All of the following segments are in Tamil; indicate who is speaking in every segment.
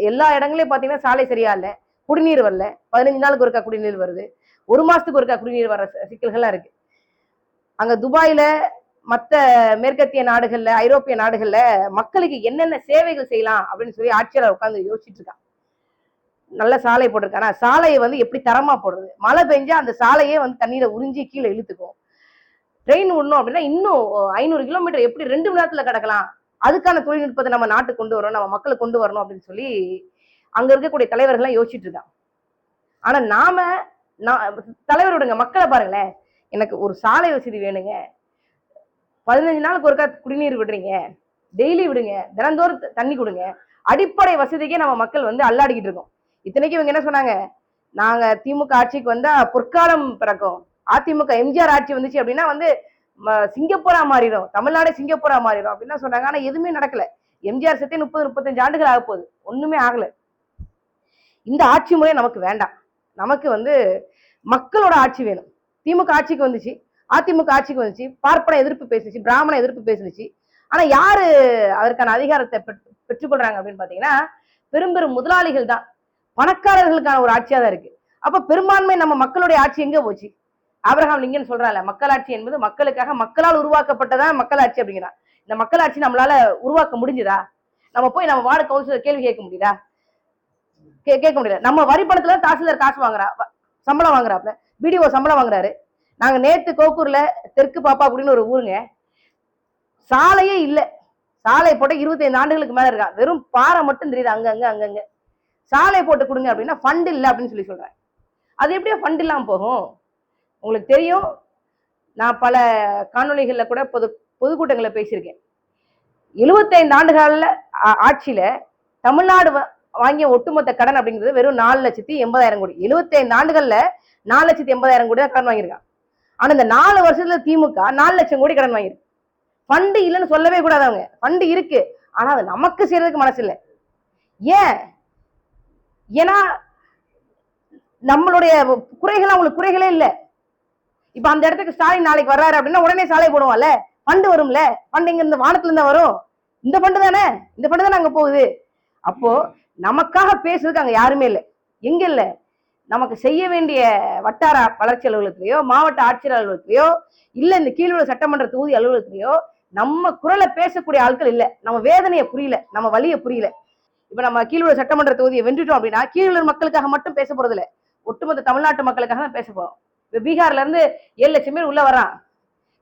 Speaker 1: எல்லா இடங்களையும் பார்த்தீங்கன்னா சாலை சரியா இல்லை குடிநீர் வரல. பதினஞ்சு நாளுக்கு ஒருக்கா குடிநீர் வருது. ஒரு மாசத்துக்கு ஒருக்கா குடிநீர் வர ச- சிக்கல்கள்லாம் இருக்கு. அங்க துபாயில மற்ற மேற்கத்திய நாடுகள்ல ஐரோப்பிய நாடுகள்ல மக்களுக்கு என்னென்ன சேவைகள் செய்யலாம் அப்படின்னு சொல்லி ஆட்சியாளர் உட்காந்து யோசிச்சுட்டு இருக்கான். நல்ல சாலை போட்டிருக்கான். ஆனால் சாலையை வந்து எப்படி தரமா போடுறது? மழை பெஞ்சா அந்த சாலையே வந்து தண்ணீரை உறிஞ்சி கீழே இழுத்துக்கும். ட்ரெயின் விடணும் அப்படின்னா இன்னும் ஐநூறு கிலோமீட்டர் எப்படி ரெண்டு மணி நேரத்துல கிடக்கலாம்? அதுக்கான தொழில்நுட்பத்தை நம்ம நாட்டுக்கு கொண்டு வரணும் நம்ம மக்களை கொண்டு வரணும் அப்படின்னு சொல்லி அங்க இருக்கக்கூடிய தலைவர்கள்லாம் யோசிச்சுட்டு இருக்காங்க. ஆனா நாம நான் தலைவர் விடுங்க மக்களை பாருங்களேன். எனக்கு ஒரு சாலை வசதி வேணுங்க. பதினஞ்சு நாளுக்கு ஒருக்கா குடிநீர் விடுறீங்க. டெய்லி விடுங்க. தினந்தோறும் தண்ணி கொடுங்க. அடிப்படை வசதிக்கே நம்ம மக்கள் வந்து அல்லாடிக்கிட்டு இருக்கோம். இத்தனைக்கு இவங்க என்ன சொன்னாங்க? நாங்க திமுக ஆட்சிக்கு வந்தா பொற்காலம் பிறக்கும். அதிமுக எம்ஜிஆர் ஆட்சி வந்துச்சு அப்படின்னா வந்து சிங்கப்பூரா மாறிடும். தமிழ்நாடே சிங்கப்பூரா மாறிடும். அப்படின்னு சொன்னாங்க. ஆனா எதுவுமே நடக்கல. எம்ஜிஆர் செத்தே முப்பது முப்பத்தஞ்சு ஆண்டுகள் ஆக போகுது. ஒண்ணுமே ஆகல. இந்த ஆட்சி முறை நமக்கு வேண்டாம். நமக்கு வந்து மக்களோட ஆட்சி வேணும். திமுக ஆட்சிக்கு வந்துச்சு. அதிமுக ஆட்சிக்கு வந்துச்சு. பார்ப்பன எதிர்ப்பு பேசுச்சு. பிராமண எதிர்ப்பு பேசுனுச்சு. ஆனா யாரு அதற்கான அதிகாரத்தை பெற்று- பெற்றுக்கொள்றாங்க அப்படின்னு பாத்தீங்கன்னா பெரும் பெரும் முதலாளிகள் தான். பணக்காரர்களுக்கான ஒரு ஆட்சியா தான் இருக்கு. அப்ப பெரும்பான்மை நம்ம மக்களுடைய ஆட்சி எங்க போச்சு? ஆபிரகாம் லிங்கன் சொல்றாங்க மக்களாட்சி என்பது மக்களுக்காக மக்களால் உருவாக்கப்பட்டதான் மக்களாட்சி அப்படிங்கிறான் இந்த மக்களாட்சி நம்மளால உருவாக்க முடிஞ்சுதா? நம்ம போய் நம்ம வார்டு கவுன்சிலர் கேள்வி கேட்க முடியுதா? கே- கேட்க முடியல. நம்ம வரி பணத்துல தாசில்தார் காசு வாங்குறா சம்பளம் வாங்குறாப்ல பிடிஓ சம்பளம் வாங்குறாரு. நாங்க நேத்து கோக்கூர்ல தெற்கு பாப்பா அப்படின்னு ஒரு ஊருங்க. சாலையே இல்லை. சாலை போட்டு 25 ஆண்டுகளுக்கு மேல இருக்கா. வெறும் பாறை மட்டும் தெரியுது அங்கங்க அங்கங்க சாலை போட்டு கொடுங்க அப்படின்னா ஃபண்ட் இல்லை அப்படின்னு சொல்லி சொல்றேன் அது எப்படியா ஃபண்ட் இல்லாம போகும். உங்களுக்கு தெரியும். நான் பல காணொலிகளில் கூட பொது பொதுக்கூட்டங்களில் பேசியிருக்கேன். 75 ஆண்டுகால ஆ- தமிழ்நாடு வ- வாங்கிய ஒட்டுமொத்த கடன் அப்படிங்கிறது வெறும் நாலு லட்சத்தி எண்பதாயிரம் கோடி. எழுபத்தைந்து ஆண்டுகளில் நாலு லட்சத்தி எண்பதாயிரம் கோடி தான் கடன் வாங்கியிருக்கான். ஆனால் இந்த நாலு வருஷத்துல திமுக நாலு லட்சம் கோடி கடன் வாங்கியிருக்கு. ஃபண்டு இல்லைன்னு சொல்லவே கூடாது அவங்க. ஃபண்டு இருக்கு. ஆனால் அது நமக்கு செய்யறதுக்கு மனசு இல்லை ஏன்? ஏன்னா நம்மளுடைய குறைகள் அவங்களுக்கு குறைகளே இல்லை. இப்ப அந்த இடத்துக்கு ஸ்டாலின் நாளைக்கு வர்றாரு அப்படின்னா உடனே சாலை போடுவோம்ல? ஃபண்டு வரும்ல? ஃபண்ட் இங்க இந்த வானத்துல இருந்தா வரும். இந்த ஃபண்டு தானே? இந்த ஃபண்டு தானே அங்க போகுது? அப்போ நமக்காக பேசுறதுக்கு அங்க யாருமே இல்லை. எங்க இல்ல? நமக்கு செய்ய வேண்டிய வட்டார வளர்ச்சி அலுவலகத்திலேயோ மாவட்ட ஆட்சியர் அலுவலகத்திலேயோ இல்ல இந்த கீழுள்ள சட்டமன்ற தொகுதி அலுவலகத்திலேயோ நம்ம குரலை பேசக்கூடிய ஆட்கள் இல்ல. நம்ம வேதனையை புரியல. நம்ம வழியை புரியல. இப்ப நம்ம கீழுள்ள சட்டமன்ற தொகுதியை வென்றுட்டோம் அப்படின்னா கீழுள்ள மக்களுக்காக மட்டும் பேச போறது இல்லை ஒட்டுமொத்த தமிழ்நாட்டு மக்களுக்காக தான் பேச போறோம். இப்போ பீகார்ல இருந்து ஏழு லட்சம் பேர் உள்ள வரான்.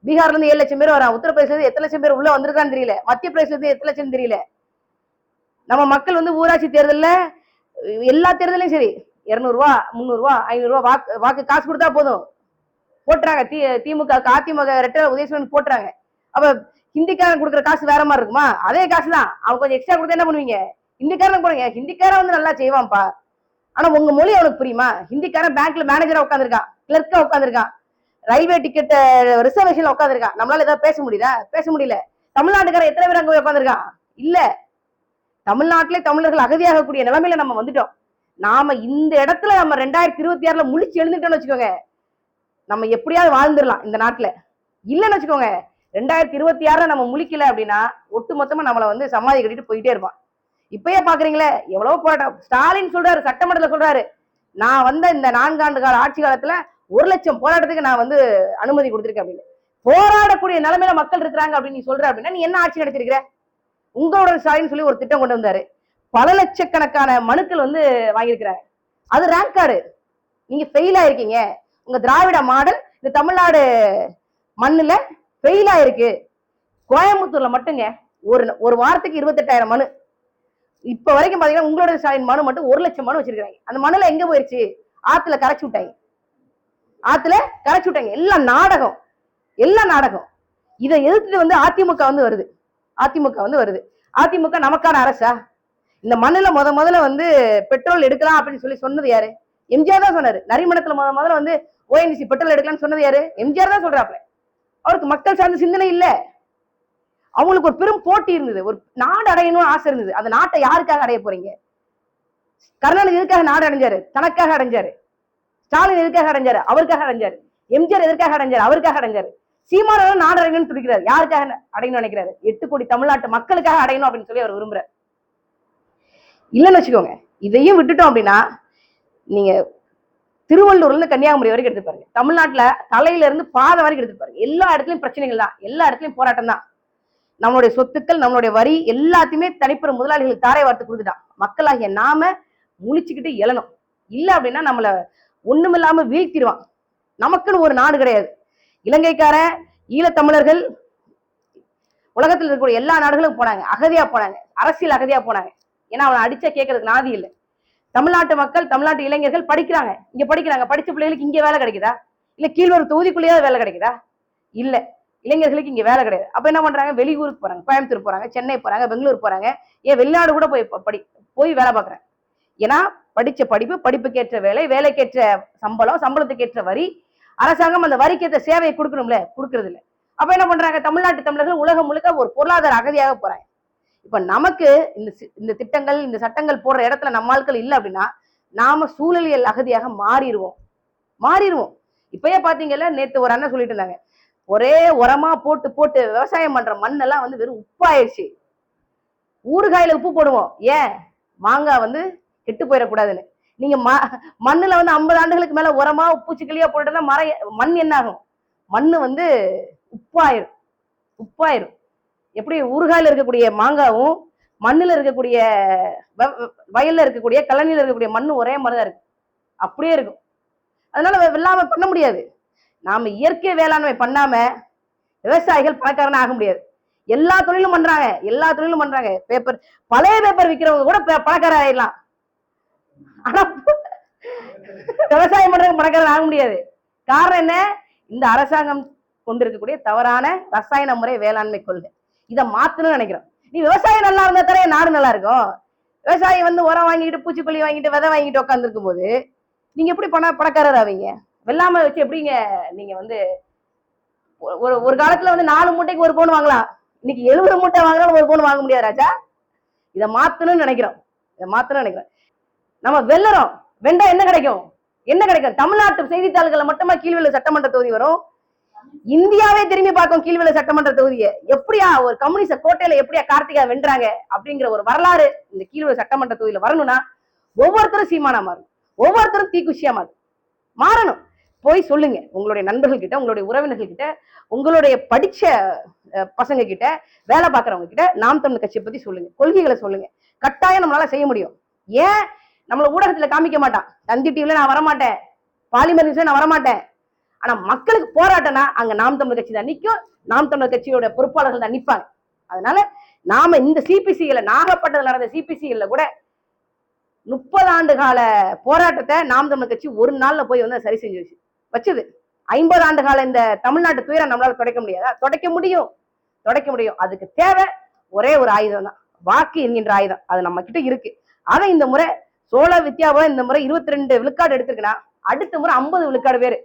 Speaker 1: பீகார்ல இருந்து ஏழு லட்சம் பேர் வரான். உத்தரப்பிரதேசல இருந்து எத்தனை லட்சம் பேர் உள்ள வந்திருக்கான்னு தெரியல. மத்திய பிரதேசல இருந்து எத்தனை லட்சம் தெரியல. நம்ம மக்கள் வந்து ஊராட்சி தேர்தலில் எல்லா தேர்தலையும் சரி இரநூறுவா முந்நூறுவா ஐநூறுரூவா வாக்கு வாக்கு காசு கொடுத்தா போதும். போட்டுறாங்க. தி திமுக அதிமுக ரெட்டை உதயசூரன் போட்டுறாங்க. அப்போ ஹிந்திக்காரன் கொடுக்குற காசு வேற மாதிரி இருக்குமா? அதே காசு தான் அவன் கொஞ்சம் எக்ஸ்ட்ரா கொடுத்தா என்ன பண்ணுவீங்க? ஹிந்திக்காரன் போடுங்க ஹிந்திக்காரன் வந்து நல்லா செய்வான்ப்பா. ஆனா உங்க மொழி அவனுக்கு புரியுமா? ஹிந்திக்காரன் பேங்க்ல மேனேஜரா உட்காந்துருக்கான் கிளர்க்கா உட்காந்துருக்கான் ரயில்வே டிக்கெட் ரிசர்வேஷன்ல உட்காந்துருக்கான் நம்மளால ஏதாவது பேச முடியுதா? பேச முடியல. தமிழ்நாட்டுக்காரன் எத்தனை பேர் அங்க போய் உட்காந்துருக்கான் இல்ல. தமிழ்நாட்டிலே தமிழர்கள் அகதியாகக்கூடிய நிலைமையில நம்ம வந்துட்டோம். நாம இந்த இடத்துல நம்ம ரெண்டாயிரத்தி இருபத்தி ஆறுல முழிச்சு எழுந்துட்டோம்னு வச்சுக்கோங்க. நம்ம எப்படியாவது வாழ்ந்துடலாம் இந்த நாட்டுல. இல்லைன்னு வச்சுக்கோங்க. ரெண்டாயிரத்தி இருபத்தி ஆறுல நம்ம முழிக்கல அப்படின்னா ஒட்டு மொத்தமா நம்மளை வந்து சமாதி கட்டிட்டு போயிட்டே இருப்பான். இப்பயே பாக்குறீங்களே எவ்வளவு போராட்டம். ஸ்டாலின் சொல்றாரு சட்டமன்றத்தில் சொல்றாரு நான் வந்த இந்த நான்காண்டு கால ஆட்சி காலத்துல ஒரு லட்சம் போராட்டத்துக்கு நான் வந்து அனுமதி கொடுத்துருக்கேன் அப்படின்னு. போராடக்கூடிய நிலைமையில மக்கள் இருக்கிறாங்க அப்படின்னு நீ சொல்ற அப்படின்னா நீ என்ன ஆட்சி நடத்திருக்கிற? உங்களோட ஸ்டாலின் சொல்லி ஒரு திட்டம் கொண்டு வந்தாரு. பல லட்சக்கணக்கான மனுக்கள் வந்து வாங்கியிருக்கிறாங்க அது ரேங்க் கார்டு நீங்க ஃபெயில் ஆயிருக்கீங்க. உங்க திராவிட மாடல் இந்த தமிழ்நாடு மண்ணுல ஃபெயில் ஆயிருக்கு. கோயம்புத்தூர்ல மட்டுங்க ஒரு ஒரு வாரத்துக்கு இருபத்தெட்டாயிரம் மனு. இப்ப வரைக்கும் பாத்தீங்கன்னா உங்களோட ஸ்டாலின் மனு மட்டும் ஒரு லட்சம் மனு வச்சிருக்காங்க அந்த மனுல எங்க போயிருச்சு? ஆத்துல கரைச்சு விட்டாங்க. ஆத்துல கரைச்சு விட்டாங்க. எல்லாம் நாடகம் எல்லாம் நாடகம். இதை எதிர்த்துட்டு வந்து அதிமுக வந்து வருது. அதிமுக வந்து வருது. அதிமுக நமக்கான அரசா? இந்த மண்ணுல முத முதல்ல வந்து பெட்ரோல் எடுக்கலாம் அப்படின்னு சொல்லி சொன்னது யாரு? எம்ஜிஆர் தான் சொன்னாரு. நரிமணத்துல முத முதல்ல வந்து ஓஎன்சி பெட்ரோல் எடுக்கலாம்னு சொன்னது யாரு? எம்ஜிஆர் தான் சொல்றாப்ல. அவருக்கு மக்கள் சார்ந்த சிந்தனை இல்லை. அவங்களுக்கு ஒரு பெரும் போட்டி இருந்தது. ஒரு நாடு அடையணும்னு ஆசை இருந்தது. அந்த நாட்டை யாருக்காக அடைய போறீங்க? கருணாநிதி எதுக்காக நாடு அடைஞ்சாரு? தனக்காக அடைஞ்சாரு. ஸ்டாலின் எதுக்காக அடைஞ்சாரு? அவருக்காக அடைஞ்சாரு. எம்ஜிஆர் எதற்காக அடைஞ்சாரு? அவருக்காக அடைஞ்சாரு. சீமானவரும் நாடு அடையணும்னு துடிக்கிறாரு யாருக்காக அடையணும்னு நினைக்கிறாரு? எட்டு கோடி தமிழ்நாட்டு மக்களுக்காக அடையணும் அப்படின்னு சொல்லி அவர் விரும்புறாரு. இல்லைன்னு வச்சுக்கோங்க. இதையும் விட்டுட்டோம் அப்படின்னா நீங்க திருவள்ளூர்ல இருந்து கன்னியாகுமரி வரைக்கும் எடுத்து பாருங்க தமிழ்நாட்டுல தலையில இருந்து பாதை வரைக்கும் எடுத்து பாருங்க எல்லா இடத்துலயும் பிரச்சனைகள் தான். எல்லா இடத்துலயும் போராட்டம் தான். நம்மளுடைய சொத்துக்கள் நம்மளுடைய வரி எல்லாத்தையுமே தனிப்பெற முதலாளிகளுக்கு தாரை வார்த்து கொடுத்துட்டான். மக்களாகிய நாம முழிச்சுக்கிட்டு எழணும். இல்ல அப்படின்னா நம்மள ஒண்ணுமில்லாம வீழ்த்திடுவான். நமக்குன்னு ஒரு நாடு கிடையாது. இலங்கைக்காரன் ஈழத்தமிழர்கள் உலகத்தில் இருக்கக்கூடிய எல்லா நாடுகளுக்கும் போனாங்க. அகதியா போனாங்க. அரசியல் அகதியா போனாங்க. ஏன்னா அவனை அடிச்சா கேட்கறதுக்கு நாதி இல்லை. தமிழ்நாட்டு மக்கள் தமிழ்நாட்டு இளைஞர்கள் படிக்கிறாங்க. இங்க படிக்கிறாங்க. படிச்ச பிள்ளைகளுக்கு இங்க வேலை கிடைக்குதா? இல்ல கீழ்வரும் தொகுதிக்குள்ளேயாவது வேலை கிடைக்குதா? இல்ல. இளைஞர்களுக்கு இங்கே வேலை கிடையாது. அப்போ என்ன பண்ணுறாங்க வெளியூருக்கு போகிறாங்க கோயம்புத்தூர் போகிறாங்க சென்னை போகிறாங்க பெங்களூர் போகிறாங்க ஏன் வெளிநாடு கூட போய் படி போய் வேலை பார்க்கறாங்க ஏன்னா படிச்ச படிப்பு படிப்புக்கேற்ற வேலை வேலைக்கேற்ற சம்பளம் சம்பளத்துக்கேற்ற வரி அரசாங்கம் அந்த வரிக்கேற்ற சேவையை கொடுக்கணும்ல? கொடுக்கறது அப்போ என்ன பண்றாங்க? தமிழ்நாட்டு தமிழர்கள் உலகம் முழுக்க ஒரு பொருளாதார அகதியாக போறாங்க. இப்போ நமக்கு இந்த சி- இந்த திட்டங்கள் இந்த சட்டங்கள் போடுற இடத்துல நம்ம ஆட்கள் இல்லை அப்படின்னா நாம சூழலியல் அகதியாக மாறிடுவோம். மாறிடுவோம். இப்பயே பார்த்தீங்கல்ல நேற்று ஒரு அண்ணன் சொல்லிட்டு இருந்தாங்க. ஒரே உரமா போட்டு போட்டு விவசாயம் பண்ற மண்ணெல்லாம் வந்து வெறும் உப்பாயிருச்சு. ஊறுகாயில உப்பு போடுவோம். ஏன்? மாங்காய் வந்து கெட்டு போயிடக்கூடாதுன்னு. நீங்க ம மண்ணுல வந்து ஐம்பது ஆண்டுகளுக்கு மேல உரமா பூச்சிக்கலியா போட்டுட்டா மர மண் என்ன ஆகும் மண் வந்து உப்பாயிரும். உப்பாயிரும். எப்படி? ஊறுகாயில இருக்கக்கூடிய மாங்காவும் மண்ணில் இருக்கக்கூடிய வ- வயல்ல இருக்கக்கூடிய கழனியில் இருக்கக்கூடிய மண் ஒரே மாதிரி தான் இருக்கு. அப்படியே இருக்கும். அதனால வெள்ளாமை பண்ண முடியாது. நாம இயற்கை வேளாண்மை பண்ணாம விவசாயிகள் பணக்காரனா ஆக முடியாது. எல்லா தொழிலும் பண்றாங்க. எல்லா தொழிலும் பண்றாங்க. பேப்பர் பழைய பேப்பர் விற்கிறவங்க கூட ப- பணக்காரர் ஆயிடலாம். விவசாயம் பண்றவங்க பணக்காரன் ஆக முடியாது. காரணம் என்ன? இந்த அரசாங்கம் கொண்டிருக்கக்கூடிய தவறான ரசாயன முறை வேளாண்மை கொள்கை. இதை மாத்தணும்னு நினைக்கிறோம். நீ விவசாயம் நல்லா இருந்தா தானே நாடு நல்லா இருக்கும். விவசாயி வந்து உரம் வாங்கிட்டு பூச்சிக்கொல்லி வாங்கிட்டு விதை வாங்கிட்டு உட்காந்துருக்கும் போது நீங்க எப்படி பண பணக்காரர் ஆவீங்க? வெள்ளாமை வச்சு எப்படிங்க நீங்க வந்து ஒரு- ஒரு ஒரு காலத்துல வந்து நாலு மூட்டைக்கு ஒரு பவுன் வாங்கலாம். இன்னைக்கு எழுபது மூட்டை வாங்கினாலும் ஒரு பவுன் வாங்க முடியாது ராஜா. இதை மாத்தணும்னு நினைக்கிறோம். இதை மாத்தணும்னு நினைக்கிறோம். நம்ம வெள்ளறோம் வெண்டா என்ன கிடைக்கும்? என்ன கிடைக்கும்? தமிழ்நாட்டு செய்தித்தாள்கள்ல மட்டுமா கீழ்வெளி சட்டமன்ற தொகுதி வரும்? இந்தியாவே திரும்பி பார்க்கும் கீழ்வெளி சட்டமன்ற தொகுதியை. எப்படியா ஒரு கம்யூனிஸ்ட கோட்டையில எப்படியா கார்த்திகா வென்றாங்க அப்படிங்கிற ஒரு வரலாறு இந்த கீழ்வெளி சட்டமன்ற தொகுதியில வரணும்னா ஒவ்வொருத்தரும் சீமானா மாறும் ஒவ்வொருத்தரும் தீக்குச்சியா மாறும் மாறணும். போய் சொல்லுங்க. உங்களுடைய நண்பர்கள் கிட்ட உங்களுடைய உறவினர்கள் கிட்ட உங்களுடைய படிச்ச பசங்க கிட்ட வேலை பார்க்கறவங்க கிட்ட நாம் தமிழ் கட்சியை பத்தி சொல்லுங்க. கொள்கைகளை சொல்லுங்க. கட்டாயம் நம்மளால செய்ய முடியும். ஏன்? நம்மள ஊடகத்துல காமிக்க மாட்டான். தந்தி டிவில நான் வரமாட்டேன். பாலிமர் நியூஸ்ல நான் வரமாட்டேன். ஆனா மக்களுக்கு போராட்டம்னா அங்க நாம் தமிழ் கட்சி தான் நிற்கும் நாம் தமிழர் கட்சியோட பொறுப்பாளர்கள் தான் நிற்பாங்க அதனால நாம இந்த சிபிசிகளை நாகப்பட்டத்தில் நடந்த சிபிசிகள்ல கூட முப்பது ஆண்டு கால போராட்டத்தை நாம் தமிழ் கட்சி ஒரு நாள்ல போய் வந்து சரி செஞ்சு வச்சு வச்சது. ஐம்பது ஆண்டு கால இந்த தமிழ்நாட்டு துயரம் நம்மளால துடைக்க முடியாதா? துடைக்க முடியும். துடைக்க முடியும். அதுக்கு தேவை ஒரே ஒரு ஆயுதம் தான். வாக்கு என்கின்ற ஆயுதம். அது நம்ம கிட்ட இருக்கு. அதை இந்த முறை சோழ வித்யாபுரம் இந்த முறை இருபத்தி ரெண்டு விழுக்காடு எடுத்திருக்குன்னா அடுத்த முறை ஐம்பது விழுக்காடு பேர்.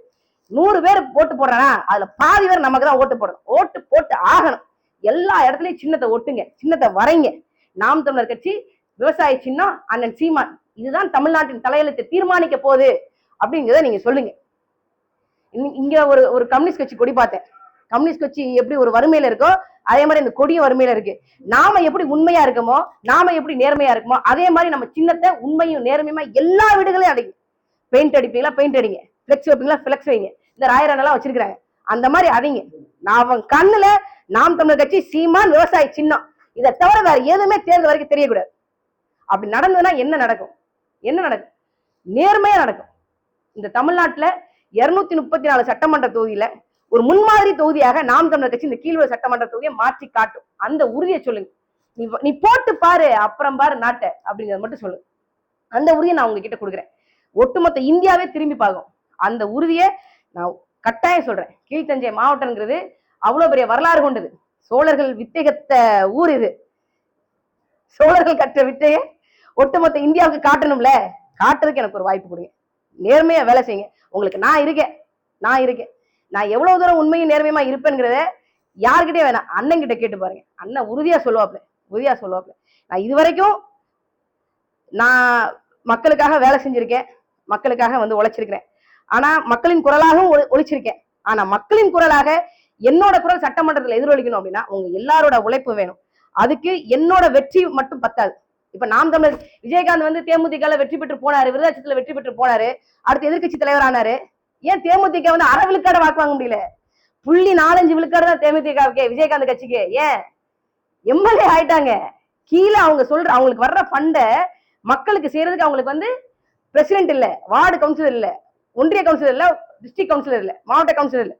Speaker 1: நூறு பேர் ஓட்டு போடுறானா? அதுல பாதி பேர் நமக்கு தான் ஓட்டு போடணும். ஓட்டு போட்டு ஆகணும். எல்லா இடத்துலயும் சின்னத்தை ஒட்டுங்க. சின்னத்தை வரைங்க. நாம் தமிழர் கட்சி விவசாய சின்னம் அண்ணன் சீமான் இதுதான் தமிழ்நாட்டின் தலையெழுத்தை தீர்மானிக்க போகுது. அப்படிங்கிறத நீங்க சொல்லுங்க. இங்க- ஒரு ஒரு கம்யூனிஸ்ட் கட்சி கொடி பார்த்தேன். கம்யூனிஸ்ட் கட்சி எப்படி ஒரு வறுமையில இருக்கோ அதே மாதிரி இந்த கொடியும் வறுமையில இருக்கு. நாம எப்படி உண்மையா இருக்கமோ நாம எப்படி நேர்மையா இருக்குமோ அதே மாதிரி நம்ம சின்னத்தை உண்மையும் நேர்மையுமா எல்லா வீடுகளையும் அடிங்க பெயிண்ட் அடிப்பீங்களா பெயிண்ட் அடிங்க. ஃபிளெக்ஸ் வைப்பீங்களா ஃபிளெக்ஸ் வைங்க. இந்த ராயரானெல்லாம் வச்சிருக்காங்க அந்த மாதிரி அடிங்க. நான் அவன் கண்ணுல நாம் தமிழர் கட்சி சீமான் விவசாய சின்னம். இதை தவிர வேற எதுவுமே தேர்தல் வரைக்கும் தெரியக்கூடாது. அப்படி நடந்ததுன்னா என்ன நடக்கும்? என்ன நடக்கும்? நேர்மையா நடக்கும். இந்த தமிழ்நாட்டுல இருநூத்தி முப்பத்தி நாலு சட்டமன்ற தொகுதியில ஒரு முன்மாதிரி தொகுதியாக நாம் தமிழர் கட்சி இந்த கீழ்வர சட்டமன்ற தொகுதியை மாற்றி காட்டும். அந்த உறுதியை சொல்லுங்க. நீ நீ போட்டு பாரு அப்புறம் பாரு நாட்டை அப்படிங்கிறத மட்டும் சொல்லுங்க அந்த உறுதியை நான் உங்ககிட்ட கொடுக்குறேன். ஒட்டுமொத்த இந்தியாவே திரும்பி பார்க்கும். அந்த உறுதியை நான் கட்டாயம் சொல்றேன். கீழ்த்தஞ்சை மாவட்டம்ங்கிறது அவ்வளவு பெரிய வரலாறு கொண்டது. சோழர்கள் வித்தேகத்த ஊர் இது. சோழர்கள் கற்ற வித்தையை ஒட்டுமொத்த இந்தியாவுக்கு காட்டணும்ல? காட்டுறதுக்கு எனக்கு ஒரு வாய்ப்பு கொடுங்க. நேர்மையா வேலை செய்யுங்க. உங்களுக்கு நான் இருக்கேன். நான் இருக்கேன். நான் எவ்வளவு தூரம் உண்மையும் நேர்மையுமா இருப்பேங்கிறத யாருக்கிட்டே வேணாம். அண்ணன் கிட்ட கேட்டு பாருங்க. அண்ணன் உறுதியா சொல்லுவாப்ல உறுதியா சொல்லுவாப்ல நான் இது வரைக்கும் நான் மக்களுக்காக வேலை செஞ்சிருக்கேன். மக்களுக்காக வந்து உழைச்சிருக்கிறேன். ஆனா மக்களின் குரலாகவும் ஒளி- ஒலிச்சிருக்கேன் ஆனா மக்களின் குரலாக என்னோட குரல் சட்டமன்றத்தில் எதிரொலிக்கணும் அப்படின்னா உங்க எல்லாரோட உழைப்பு வேணும். அதுக்கு என்னோட வெற்றி மட்டும் பத்தாது. இப்ப நாம் தமிழர் விஜயகாந்த் வந்து தேமுதிக வெற்றி பெற்று போனாரு விருதாச்சலத்துல வெற்றி பெற்று போனாரு அடுத்து எதிர்கட்சி தலைவர் ஆனாரு ஏன் தேமுதிக வந்து அரை விழுக்காடு வாக்கு வாங்க முடியல? புள்ளி நாலஞ்சு விழுக்காடு தான் தேமுதிகே விஜயகாந்த் கட்சிக்கு. ஏன்? எம்எல்ஏ ஆயிட்டாங்க. கீழே அவங்க சொல்ற அவங்களுக்கு வர்ற ஃபண்டை மக்களுக்கு செய்யறதுக்கு அவங்களுக்கு வந்து பிரசிடென்ட் இல்ல வார்டு கவுன்சிலர் இல்ல ஒன்றிய கவுன்சிலர் இல்ல டிஸ்ட்ரிக்ட் கவுன்சிலர் இல்ல மாவட்ட கவுன்சிலர் இல்ல.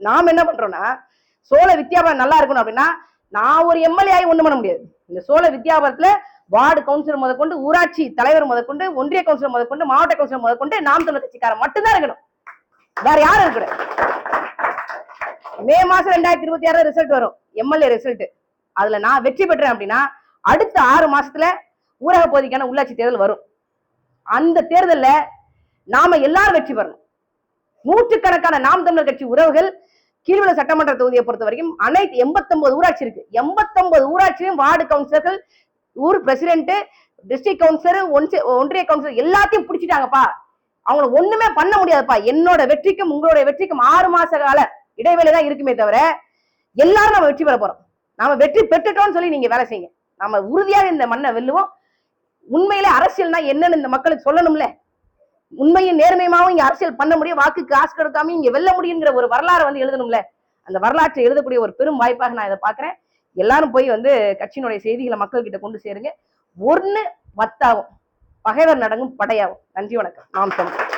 Speaker 1: நாம என்ன பண்றோம்னா சோழ வித்யாபரம் நல்லா இருக்கணும் அப்படின்னா நான் ஒரு எம்எல்ஏ ஆகி ஒண்ணும் பண்ண முடியாது. இந்த சோழ வித்யாபரத்துல வார்டு கவுன்சிலர் முதற்கொண்டு ஊராட்சி தலைவர் முதற்கொண்டு ஒன்றிய கவுன்சிலர் முதற்கொண்டு மாவட்ட கவுன்சிலர் முதற்கொண்டு நாம் தமிழ் கட்சிக்காரன் மட்டும்தான் இருக்கணும். வேற யாரும் இருக்கணும் மே மாசம் ரெண்டாயிரத்தி இருபத்தி ஆறு ரிசல்ட் வரும். எம்எல்ஏ ரிசல்ட் அதுல நான் வெற்றி பெற்றேன் அப்படின்னா அடுத்த ஆறு மாசத்துல ஊரக பகுதிக்கான உள்ளாட்சி தேர்தல் வரும். அந்த தேர்தல்ல நாம எல்லாரும் வெற்றி பெறணும். நூற்றுக்கணக்கான நாம் தமிழர் கட்சி உறவுகள் கீழ்வள சட்டமன்ற தொகுதியை பொறுத்த வரைக்கும் அனைத்து எண்பத்தொன்பது ஊராட்சி இருக்கு. எண்பத்தொன்பது ஊராட்சியும் வார்டு கவுன்சிலர்கள் ஊர் பிரசிடென்ட் டிஸ்ட்ரிக்ட் கவுன்சிலர் ஒன்றிய கவுன்சிலர் எல்லாத்தையும் பிடிச்சிட்டாங்கப்பா. அவங்கள ஒண்ணுமே பண்ண முடியாதுப்பா. என்னோட வெற்றிக்கும் உங்களோட வெற்றிக்கும் ஆறு மாச கால இடைவேளை தான் இருக்குமே தவிர எல்லாரும் நம்ம வெற்றி பெற போறோம். நாம வெற்றி பெற்றுட்டோம்னு சொல்லி நீங்க வேலை செய்யுங்க. நம்ம உறுதியாக இந்த மண்ணை வெல்லுவோம். உண்மையிலே அரசியல்னா என்னன்னு இந்த மக்களுக்கு சொல்லணும்ல. உண்மையும் நேர்மையுமாவும் இங்க அரசியல் பண்ண முடியும். வாக்கு காசு கொடுக்காம இங்க வெல்ல முடியுங்கிற ஒரு வரலாறு வந்து எழுதணும்ல. அந்த வரலாற்றை எழுதக்கூடிய ஒரு பெரும் வாய்ப்பாக நான் இதை பாக்குறேன் எல்லாரும் போய் வந்து கட்சியினுடைய செய்திகளை மக்கள் கிட்ட கொண்டு சேருங்க. ஒன்று வத்தாகும் பகைவர் நடங்கும் படையாகும். நன்றி வணக்கம். நாம் தமிழ்.